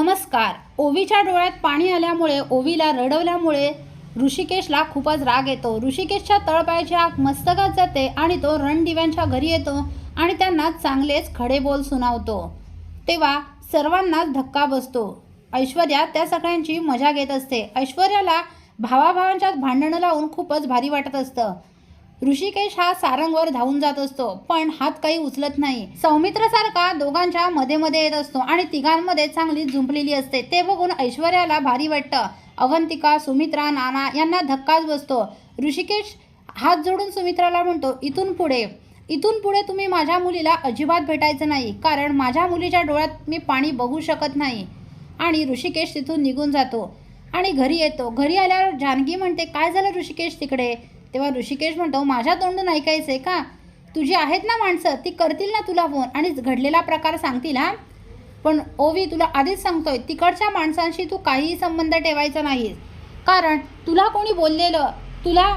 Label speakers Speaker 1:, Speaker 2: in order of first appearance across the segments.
Speaker 1: नमस्कार. ओवीच्या डोळ्यात पाणी आल्यामुळे ओवीला रडवल्यामुळे ऋषिकेशला खूपच राग येतो. ऋषिकेशच्या तळपायाची आग मस्तकात जाते आणि तो रणदिव्यांच्या घरी येतो आणि त्यांना चांगलेच खडे बोल सुनावतो. तेव्हा सर्वांनाच धक्का बसतो. ऐश्वर्या त्या सगळ्यांची मजा घेत असते. ऐश्वर्याला भावाभावांच्यात भांडणं लावून खूपच भारी वाटत असतं. ऋषिकेश हा सारंगवर धावून जात असतो पण हात काही उचलत नाही. सौमित्रासारखा दोघांच्या मध्ये मध्ये येत असतो आणि तिघांमध्ये चांगली जुंपलेली असते. ते बघून ऐश्वर्याला भारी वाटतं. अवंतिका सुमित्रा नाना यांना धक्काच बसतो. ऋषिकेश हात जोडून सुमित्राला म्हणतो इथून पुढे. इथून पुढे तुम्ही माझ्या मुलीला अजिबात भेटायचं नाही कारण माझ्या मुलीच्या डोळ्यात मी पाणी बघू शकत नाही. आणि ऋषिकेश तिथून निघून जातो आणि घरी येतो. घरी आल्यावर जानकी म्हणते काय झालं ऋषिकेश तिकडे? तेव्हा ऋषिकेश म्हणतो माझ्या तोंडून ऐकायचंय का? तुझी आहेत ना माणसं ती करतील ना तुला फोन आणि घडलेला प्रकार सांगतील हा? पण ओवी तुला आधीच सांगतोय तिकडच्या माणसांशी तू काहीही संबंध ठेवायचा नाहीस. कारण तुला कोणी बोललेलं तुला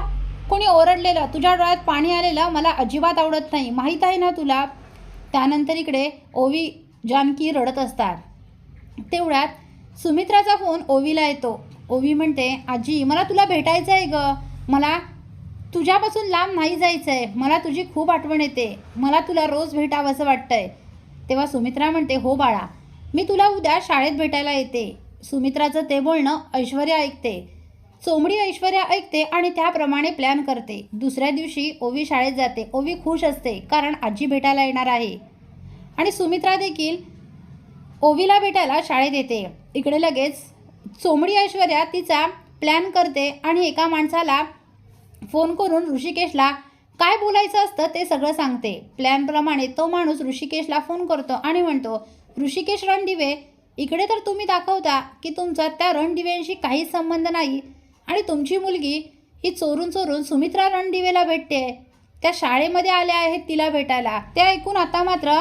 Speaker 1: कोणी ओरडलेलं तुझ्या डोळ्यात पाणी आलेलं मला अजिबात आवडत नाही. माहीत आहे ना तुला? त्यानंतर इकडे ओवी जानकी रडत असतात. तेवढ्यात सुमित्राचा फोन ओवीला येतो. ओवी म्हणते आजी मला तुला भेटायचं आहे ग. मला तुझ्यापासून लांब नाही जायचं आहे मला तुझी खूप आठवण येते. मला तुला रोज भेटावं असं वाटतंय. तेव्हा सुमित्रा म्हणते हो बाळा मी तुला उद्या शाळेत भेटायला येते. सुमित्राचं ते बोलणं ऐश्वर्या ऐकते. चोमडी ऐश्वर्या ऐकते आणि त्याप्रमाणे प्लॅन करते. दुसऱ्या दिवशी ओवी शाळेत जाते. ओवी खुश असते कारण आजी भेटायला येणार आहे. आणि सुमित्रा देखील ओवीला भेटायला शाळेत येते. इकडे लगेच चोमडी ऐश्वर्या तिचा प्लॅन करते आणि एका माणसाला फोन करून ऋषिकेशला काय बोलायचं असतं ते सगळं सांगते. प्लॅनप्रमाणे तो माणूस ऋषिकेशला फोन करतो आणि म्हणतो ऋषिकेश रणदिवे इकडे तर तुम्ही दाखवता की तुमचा त्या रणदिव्यांशी काहीच संबंध नाही आणि तुमची मुलगी ही चोरून चोरून सुमित्रा रणदिवेला भेटते. त्या शाळेमध्ये आल्या आहेत तिला भेटायला. ते ऐकून आता मात्र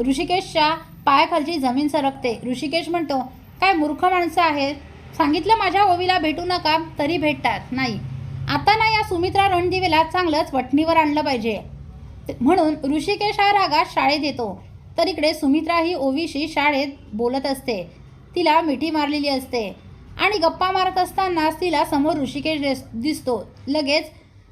Speaker 1: ऋषिकेशच्या पायाखालची जमीन सरकते. ऋषिकेश म्हणतो काय मूर्ख माणसं आहेत. सांगितलं माझ्या ओवीला भेटू नका तरी भेटतात. नाही. आता ना या सुमित्रा रणदिवेला चांगलंच वटणीवर आणलं पाहिजे. म्हणून ऋषिकेश हा रागात शाळेत येतो. तर इकडे सुमित्रा ही ओवीशी शाळेत बोलत असते. तिला मिठी मारलेली असते. आणि गप्पा मारत असतानाच तिला समोर ऋषिकेश दिसतो. लगेच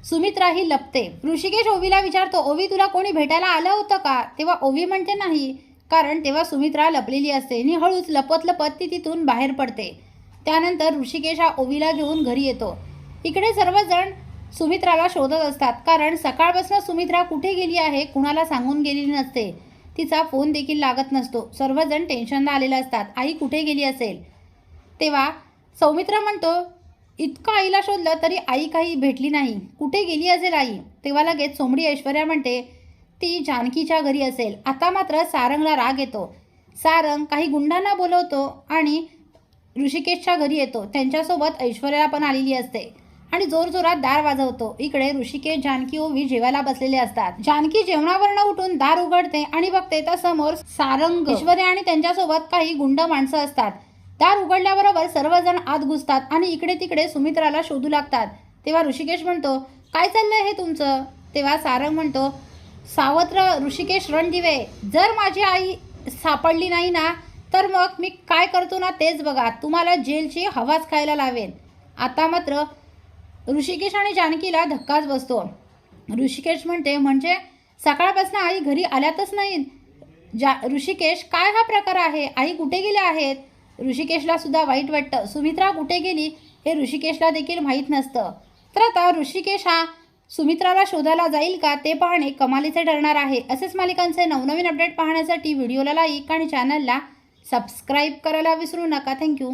Speaker 1: सुमित्रा ही लपते. ऋषिकेश ओवीला विचारतो ओवी तुला कोणी भेटायला आलं होतं का? तेव्हा ओवी म्हणते नाही. कारण तेव्हा सुमित्रा लपलेली असते. आणि हळूच लपत लपत ती तिथून बाहेर पडते. त्यानंतर ऋषिकेश हा ओवीला घेऊन घरी येतो. इकडे सर्वजण सुमित्राला शोधत असतात. कारण सकाळपासून सुमित्रा कुठे गेली आहे कुणाला सांगून गेलेली नसते. तिचा फोन देखील लागत नसतो. सर्वजण टेन्शनला आलेले असतात. आई कुठे गेली असेल? तेव्हा सौमित्र म्हणतो इतकं आईला शोधलं तरी आई काही भेटली नाही. कुठे गेली असेल आई? तेव्हा लगेच सोमडी ऐश्वर्या म्हणते ती जानकीच्या घरी असेल. आता मात्र सारंगला राग येतो. सारंग काही गुंडांना बोलवतो आणि ऋषिकेशच्या घरी येतो. त्यांच्यासोबत ऐश्वर्या पण आलेली असते. आणि जोरजोरात दार वाजवतो. इकडे ऋषिकेश जानकी ओवी जेवायला बसलेले असतात. जानकी जेवणावरनं उठून दार उघडते आणि बघते तर समोर सारंग. ऐश्वर्या आणि त्यांच्यासोबत काही गुंड माणसं असतात. दार उघडल्याबरोबर सर्वजण आत घुसतात आणि इकडे तिकडे सुमित्राला शोधू लागतात. तेव्हा ऋषिकेश म्हणतो काय चाललंय हे तुमचं? तेव्हा सारंग म्हणतो सावत्र ऋषिकेश रणदिवे जर माझी आई सापडली नाही ना तर मग मी काय करतो ना तेच बघा. तुम्हाला जेलची हवाच खायला लावेन. आता मात्र ऋषिकेश आणि जानकीला धक्काच बसतो. ऋषिकेश म्हणते म्हणजे सकाळपासून आई घरी आल्यातच नाही. जा ऋषिकेश काय हा प्रकार आहे? आई कुठे गेल्या आहेत? ऋषिकेशला सुद्धा वाईट वाटतं. सुमित्रा कुठे गेली? हे ऋषिकेशला देखील माहीत नसतं. तर आता ऋषिकेश हा सुमित्राला शोधायला जाईल का? ते पाहणे कमालीचे ठरणार आहे. असेच मालिकांचे नवनवीन अपडेट पाहण्यासाठी व्हिडिओला लाईक आणि चॅनलला सबस्क्राईब करायला विसरू नका. थँक्यू